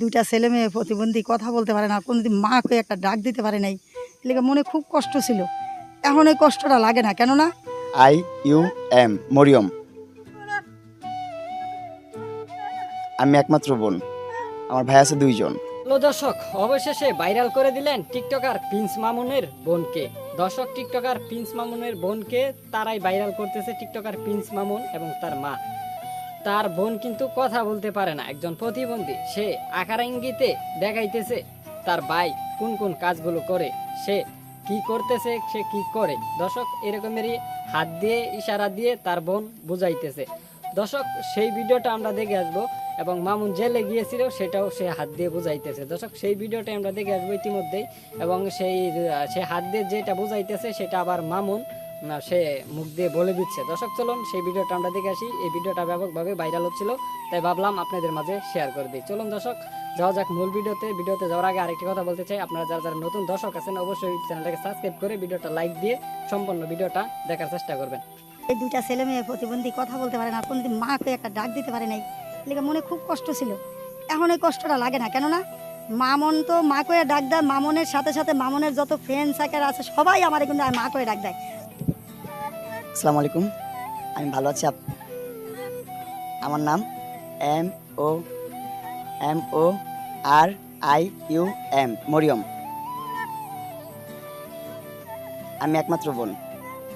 দুইটা ছেলে মেয়ে প্রতিবন্ধী কথা বলতে পারে না কোনোদিন মা কয়ে একটা ডাক দিতে পারে নাই। এলাকা মনে খুব কষ্ট ছিল। এখন এই কষ্টটা লাগে না কেননা? I U M Mariam. আমি একমাত্র বোন। আমার ভাই আছে দুইজন। হ্যালো দর্শক অবশেষে ভাইরাল করে দিলেন টিকটকার প্রিন্স মামুনের বোনকে। দর্শক টিকটকার প্রিন্স মামুনের বোনকে তারাই ভাইরাল করতেছে টিকটকার প্রিন্স মামুন এবং তার মা। তার বোন কিন্তু কথা বলতে পারে না। একজন প্রতিবন্ধী, সে আকার ইঙ্গিতে দেখাইতেছে তার ভাই কোন কোন কাজগুলো করে, সে কি করতেছে, সে কি করে। দর্শক, এরকমেরই হাত দিয়ে ইশারা দিয়ে তার বোন বুঝাইতেছে। দর্শক, সেই ভিডিওটা আমরা দেখে আসব এবং মামুন জেলে গিয়েছিল, সেটাও সে হাত দিয়ে বুঝাইতেছে। দর্শক, সেই ভিডিওটা আমরা দেখে আসব ইতিমধ্যেই এবং সেই, সে হাত দিয়ে যেটা বুঝাইতেছে, সেটা আবার মামুন সে মুখ দিয়ে বলে দিচ্ছে। দর্শক, চলুন সেই ভিডিওটা আমরা দেখে আসি। এই ভিডিওটা ব্যাপকভাবে ভাইরাল হচ্ছিল, তাই ভাবলাম আপনাদের মাঝে শেয়ার করে দিই। চলুন দর্শক, যাওয়া যাক মূল ভিডিওতে। ভিডিওতে যাওয়ার আগে আরেকটি কথা বলতে চাই। আপনারা যারা যারা নতুন দর্শক আছেন, অবশ্যই চ্যানেলটাকে সাবস্ক্রাইব করে ভিডিওটা লাইক দিয়ে সম্পূর্ণ ভিডিওটা দেখার চেষ্টা করবেন। এই দুইটা ছেলে মেয়ে প্রতিবন্ধী কথা বলতে পারে না, কোনোদিন মা কয়ে একটা ডাক দিতে পারে নাই। এলাকা মনে খুব কষ্ট ছিল। এখন এই কষ্টটা লাগে না, কেননা মামন তো মা কয়ে ডাক দেয়, মামনের সাথে সাথে মামনের যত ফ্রেন্ড সার্কেল আছে, সবাই আমার কিন্তু মা করে ডাক দেয়। আসসালামু আলাইকুম। আমি ভালো আছি। আপ- আমার নাম M O M O R I U M, Mariam. আমি একমাত্র বোন।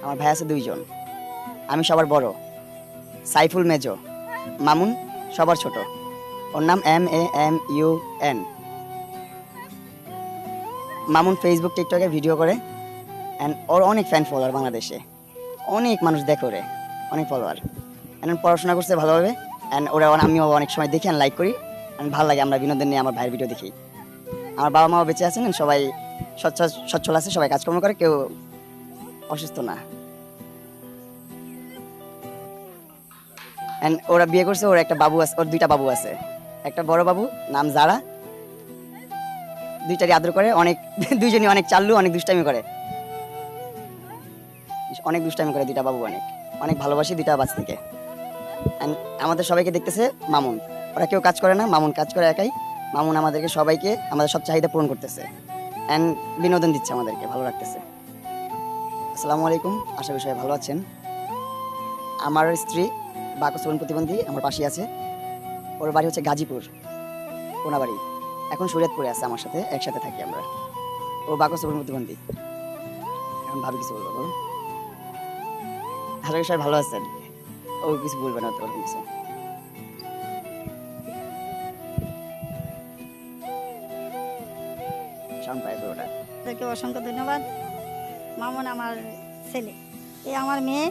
আমার ভাই আছে দুইজন। আমি সবার বড়। সাইফুল মেজো। মামুন সবার ছোট। ওর নাম M A M U N. Mamun Facebook, টিকটকে ভিডিও করে। অ্যান্ড ওর অনেক ফ্যান ফলোয়ার বাংলাদেশে। অনেক মানুষ দেখে ওরে, অনেক ফলোয়ার এখন পড়াশোনা করছে ভালোভাবে অ্যান্ড ওরা আমিও অনেক সময় দেখি লাইক করি। অ্যান্ড ভালো লাগে, আমরা বিনোদন নিয়ে আমার ভাইয়ের ভিডিও দেখি। আমার বাবা মাও বেঁচে আছেন সবাই সচ্ছল আছে, সবাই কাজকর্ম করে, কেউ অসুস্থ না। অ্যান্ড ওরা বিয়ে করছে, ওর একটা বাবু আছে ওর দুইটা বাবু আছে। একটা বড় বাবু, নাম জারা। দুইটারই আদর করে, অনেক দুইজনই অনেক চাল্লু, অনেক দুষ্টামি করে। অনেক দুষ্টামি করে দুইটা বাবু অনেক। অনেক ভালোবাসি দুইটা বাচ্চা থেকে। আমাদের সবাইকে দেখতেছে মামুন। ওরা কেউ কাজ করে না, মামুন কাজ করে একাই। মামুন আমাদেরকে সবাইকে, আমাদের সব চাহিদা পূরণ করতেছে। অ্যান্ড বিনোদন দিচ্ছে আমাদেরকে, ভালো রাখতেছে আসসালামু আলাইকুম, আশা করি সবাই ভালো আছেন। আমার স্ত্রী বাকসবন প্রতিবন্ধী আমার পাশে আছে। ওর বাড়ি হচ্ছে গাজীপুর কোনাবাড়ি এখন শরীয়তপুরে আছে আমার সাথে, একসাথে থাকি আমরা। ও বাকসবন প্রতিবন্ধী। এখন ভাবি কিছু বলব, বলুন। আশা সবাই ভালো আছেন ও কিছু বলবে না তোর কিছু। অসংখ্য ধন্যবাদ। মামন আমার ছেলে। এ আমার মেয়ে,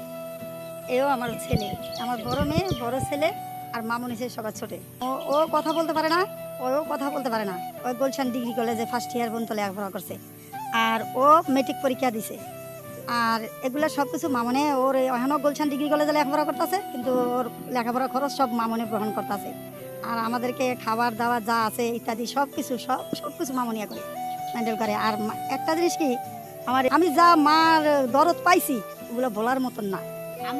এও আমার ছেলে। আমার বড় মেয়ে, বড় ছেলে, আর মামুন এসে সবার ছোটে। ও ও কথা বলতে পারে না, ওও কথা বলতে পারে না। ওই গুলশান ডিগ্রি কলেজে ফার্স্ট ইয়ার পর্যন্ত লেখাপড়া করছে। আর ও মেট্রিক পরীক্ষা দিছে। আর এগুলো সব কিছু মামনে ওর এখনও গুলশান ডিগ্রি কলেজে লেখাপড়া করতেছে কিন্তু ওর লেখাপড়া খরচ সব মামনে গ্রহণ করতেছে। আর আমাদেরকে খাবার দাবার যা আছে ইত্যাদি সব কিছু সব সব কিছু মামনিয়া করে হ্যান্ডেল করে। আর একটা জিনিস কি আমার আমি যা মার দরদ পাইছি ওগুলো বলার মতন না।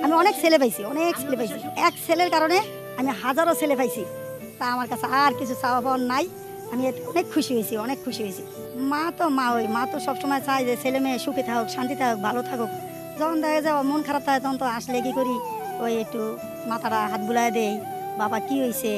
আমি অনেক ছেলে পাইছি অনেক ছেলে পাইছি। এক ছেলের কারণে আমি হাজারো ছেলে পাইছি। তা আমার কাছে আর কিছু চাওয়া নাই। আমি অনেক খুশি হয়েছি, অনেক খুশি হয়েছি। মা তো মা ওই, মা তো সবসময় চায় যে ছেলে মেয়ে সুখে থাকুক শান্তি থাকুক, ভালো থাকুক। যখন দেখা যায় মন খারাপ থাকে, তখন তো আসলে কি করি? ওই একটু মাথাটা হাত বুলাই দেই, বাবা, কি হয়েছে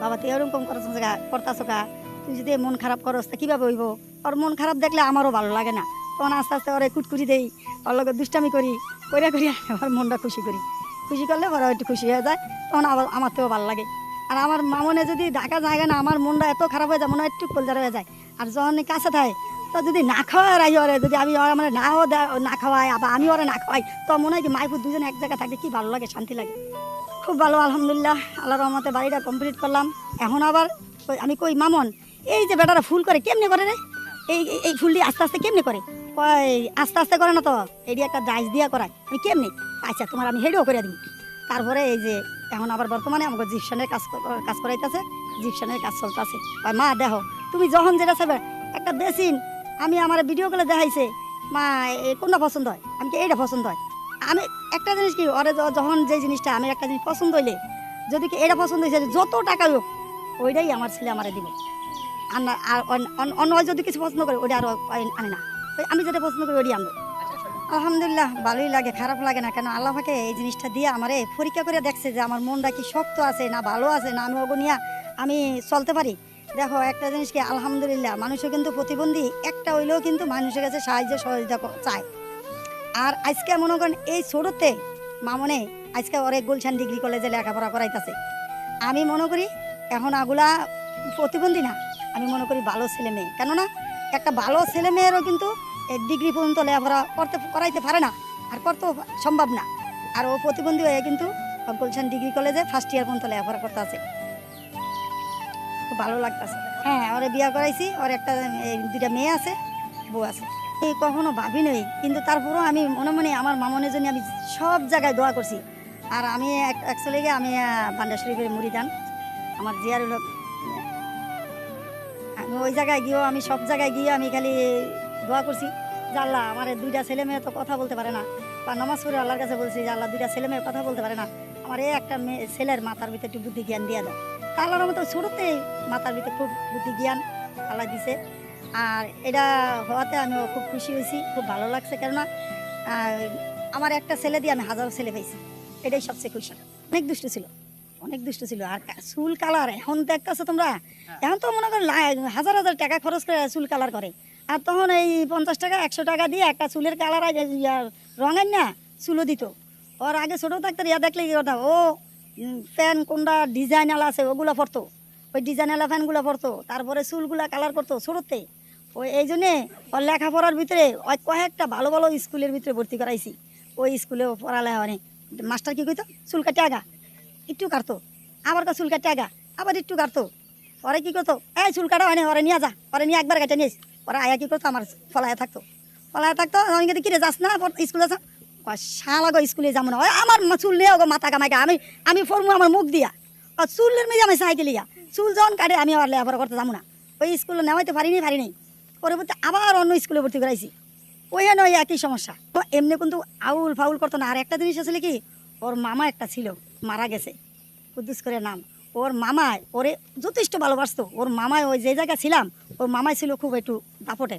বাবা, তুই এরকম করছ করতাছ কা? তুই যদি মন খারাপ করস, তা কীভাবে হইব? ওর মন খারাপ দেখলে আমারও ভালো লাগে না। তখন আস্তে আস্তে ওরে কুটকুটি দেই, ওর লগে দুষ্টামি করি, কইরা করি আমার মনটা খুশি করি। খুশি করলে ওরা একটু খুশি হয়ে যায়, তখন আবার আমার তো ভালো লাগে। আর আমার মামনে যদি ডাকা জায়গা না, আমার মনটা এত খারাপ হয়ে যায়, মনে হয় একটু কলজার হয়ে যায়। আর যখন কাছে থাকে, তো যদি না খাওয়ায় রাই ওরে, যদি আমি ওরা মানে নাও দেয় না খাওয়াই আবার আমি ওরা না খাওয়াই, তো মনে হয় কি মাইপুর দুজন এক জায়গায় থাকলে কি ভালো লাগে, শান্তি লাগে। খুব ভালো, আলহামদুলিল্লাহ, আল্লাহ রহমতে বাড়িটা কমপ্লিট করলাম। এখন আবার আমি কই, মামন, এই যে বেটারা ফুল করে, কেমনে করে রে? এই, এই- এই ফুলটি আস্তে আস্তে কেমনে করে? কয়, আস্তে আস্তে করে না তো এটি একটা ডাইস দিয়া করায়। আমি কেমনে? আচ্ছা তোমার আমি হেডও করে দিই তারপরে এই যে, এখন আবার বর্তমানে আমাকে জিপসানের কাজ কাজ করাইতেছে, জিপসানের কাজ চলতেছে। মা, দেখো, তুমি যখন যেটা চাইবে, একটা বেসিন আমি আমার ভিডিও করে দেখাইছে, মা কোনটা পছন্দ হয়? আমি কি এইটা পছন্দ হয়। আমি, একটা জিনিস কি, ওরে যখন যে জিনিসটা আমি একটা জিনিস পছন্দ হইলে, যদি কি এটা পছন্দ হয়েছে যত টাকা হোক, ওইটাই আমার ছেলে আমারে দিব। আর আর অন্য যদি কিছু পছন্দ করে ওটা আর আনে না। আমি যেটা পছন্দ করি ওটি আনব। আলহামদুলিল্লাহ, ভালোই লাগে, খারাপ লাগে না কেন? আল্লাহ পাকে এই জিনিসটা দিয়ে আমারে পরীক্ষা করে দেখছে যে আমার মনটা কি শক্ত আছে না ভালো আছে, না আমি অগনিয়া আমি চলতে পারি। দেখো, একটা জিনিস কি, আলহামদুলিল্লাহ মানুষও কিন্তু প্রতিবন্ধী একটা হইলেও কিন্তু মানুষের কাছে সাহায্য সহযোগিতা চায়। আর আজকে মনে করেন এই ছোটোতে মামনে আজকে ওরে গুলশান ডিগ্রি কলেজে লেখাপড়া করাইতেছে। আমি মনে করি এখন আগুলা প্রতিবন্ধী না, আমি মনে করি ভালো ছেলে মেয়ে। কেননা, একটা ভালো ছেলে মেয়েরও কিন্তু ডিগ্রি পর্যন্ত লেখাপড়া করতে করাইতে পারে না, আর করতেও সম্ভব না। আর ও প্রতিবন্ধী হয়ে কিন্তু গুলশান ডিগ্রি কলেজে ফার্স্ট ইয়ার পর্যন্ত লেখাপড়া করতে আছে। খুব ভালো লাগতেছে। হ্যাঁ ওরে বিয়া করাইছি, ওর একটা দুইটা মেয়ে আছে, বউ আছে। এই কখনো ভাবি নাই, কিন্তু তারপরেও আমি মনে মনে আমার মামনের জন্য আমি সব জায়গায় দোয়া করছি। আর আমি অ্যাকচুয়ালি আমি বান্ডা শরীফের মুড়িদান আমার জিয়ার হলো, আমি ওই জায়গায় গিয়েও আমি সব জায়গায় গিয়ে আমি খালি দোয়া করছি যে আল্লাহ আমার দুইটা ছেলে মেয়ে তো কথা বলতে পারে না। বা নামাজ পড়ে আল্লাহর কাছে বলছি যে আল্লাহ দুইটা ছেলে মেয়ে কথা বলতে পারে না। আমার এই একটা মেয়ে ছেলের মাথার ভিতরে একটু বুদ্ধি জ্ঞান দিয়ে দাও। তা আল্লাহর মতো ছোটোতে মাথার ভিতরে খুব বুদ্ধি জ্ঞান আল্লাহ দিছে। আর এটা হওয়াতে আমি খুব খুশি হয়েছি খুব ভালো লাগছে। কেননা আমার একটা ছেলে দিয়ে আমি হাজারো ছেলে পেয়েছি এটাই সবচেয়ে খুশি। অনেক দুষ্ট ছিল অনেক দুষ্ট ছিল। আর চুল কালার এখন দেখতেছো তোমরা? এখন তো মনে করো হাজার হাজার টাকা খরচ করে চুল কালার করে। আর তখন এই পঞ্চাশ টাকা, একশো টাকা দিয়ে একটা চুলের কালার আগে রঙের না, চুলও দিত। ওর আগে ছোটো থাকতো ইয়া দেখলে কি কথা ও ফ্যান কোনটা ডিজাইন আলা আছে, ওগুলো পরতো। ওই ডিজাইন আলা ফ্যানগুলো পরতো। তারপরে চুলগুলা কালার করতো ছোটোতে। ওই এই জন্যে ওর লেখাপড়ার ভিতরে ওই কয়েকটা ভালো ভালো স্কুলের ভিতরে ভর্তি করাইছি। ওই স্কুলেও পড়ালেখা অনেক মাস্টার কি কইতো? চুল কাটে আগা। একটু কাটতো। আবার কা চুল কাটে আগা। আবার একটু কাটতো। ওরে কি করতো? এই চুল কাটা হয় ওরে নিয়ে যা। ওরে নিয়ে একবার কেটে নিস। ওরা আয়া কি করতো? আমার ফলায় থাকতো। ফলায় থাকতো, আমি কিন্তু কিরে যাস না? স্কুলে যা শালাগো স্কুলে যাব না। ওই আমার মা- চুল নিয়ে ওগো মাথা কামাইকা। আমি আমি ফরমু আমার মুখ দিয়া। আর চুলের মেয়ে আমি সাইকেল ইয়া চুল যখন কাটে, আমি আবার লেখাপড়া করতে যাব না। ওই স্কুলে নেওয়াইতে পারিনি পারিনি। পরবর্তী আবার অন্য স্কুলে ভর্তি করাইছি। ওইখানে ওই একই সমস্যা। তো এমনি কিন্তু আউল ফাউল করতো না। আর একটা জিনিস আসলে কি ওর মামা একটা ছিল, মারা গেছে। কুদ্দুস করে নাম। ওর মামায় ওরে যথেষ্ট ভালোবাসতো। ওর মামায় ওই যে জায়গায় ছিলাম, ওর মামাই ছিল খুব একটু দাপটে।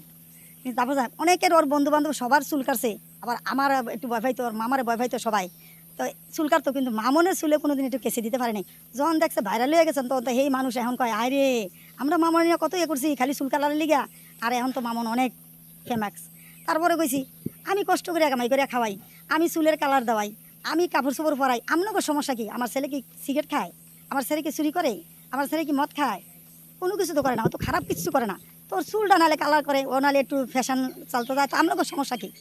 কিন্তু যা- অনেকের ওর বন্ধু বান্ধব সবার চুল কাটছে, আবার আমার একটু ভয় পাইতো, ওর মামারে ভয় পাইতো সবাই। তো চুল কাটতো, কিন্তু মামনের চুলে কোনোদিন একটু কেসে দিতে পারেনি। যখন দেখছে ভাইরাল হয়ে গেছেন তখন তো সেই মানুষ এখন কয়, আয় রে, আমরা মামন নিয়ে কত ইয়ে করছি, খালি চুল কালারের লিগা। আর এখন তো মামন অনেক ফেমাস তারপরে কইছি, আমি কষ্ট করে কামাই করে খাওয়াই, আমি চুলের কালার দেওয়াই, আমি কাপড় চোপড় পরাই আপনাকে সমস্যা কি? আমার ছেলে কি সিগারেট খায়? আমার ছেলে কি চুরি করে? আমার ছেলে কি মদ খায়? কোনো কিছু তো করে না, ও তো খারাপ কিছু করে না। তোর চুলটা নালে কালার করে, ও নালে একটু ফ্যাশন চালতে যায়, তো আমরা সমস্যা কি?